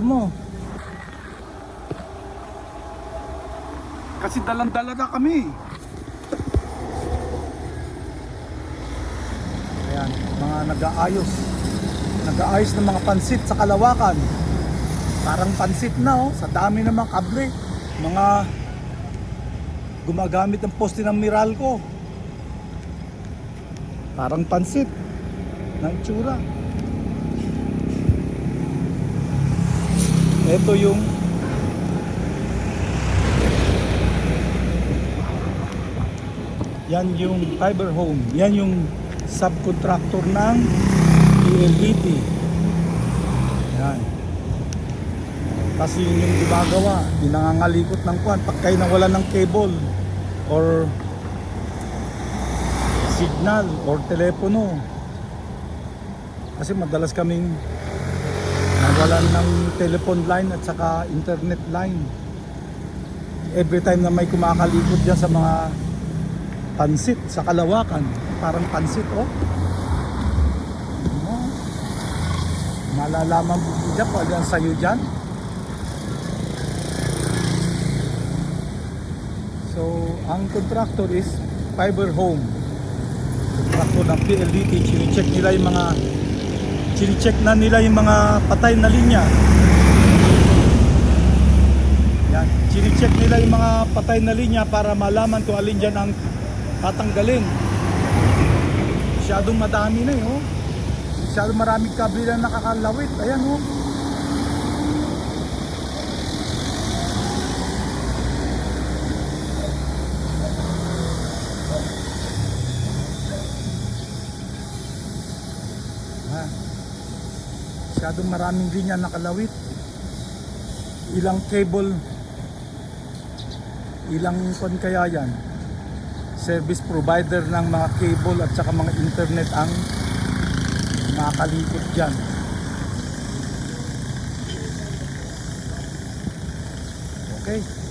mo. Kasi dalang-dala na kami. Ayan, mga nag-aayos. Nag-aayos ng mga pansit sa kalawakan. Parang pansit na oh, sa dami ng mga kable. Mga gumagamit ng poste ng Meralco. Parang pansit ng itsura. Ito yung Yan yung fiber home. Yan yung subcontractor ng PLDT. Yan. Kasi yun yung gumagawa. Pinangangalikot ng kwan. Pag kayo nawala ng cable or signal or telepono. Kasi madalas kaming nawalan ng telephone line at saka internet line. Every time na may kumakalikot dyan sa mga pansit sa kalawakan, parang pansit oh. Ano? Malalaman mo dyan kung ang sayo dyan. So, ang contractor is Fiber Home. Contractor ng PLDT, chine-check nila yung mga chine-check na nila yung mga patay na linya. Yan, chine-check nila yung mga patay na linya para malaman kung alin dyan ang tatanggalin. Masyadong madami na eh, oh. Masyadong maraming kable na nakakalawit. Ayan, oh. Ha? Masyadong maraming linya nakalawit. Ilang cable, ilang kon kaya yan? Service provider ng mga cable at saka mga internet ang makalikot dyan. Okay.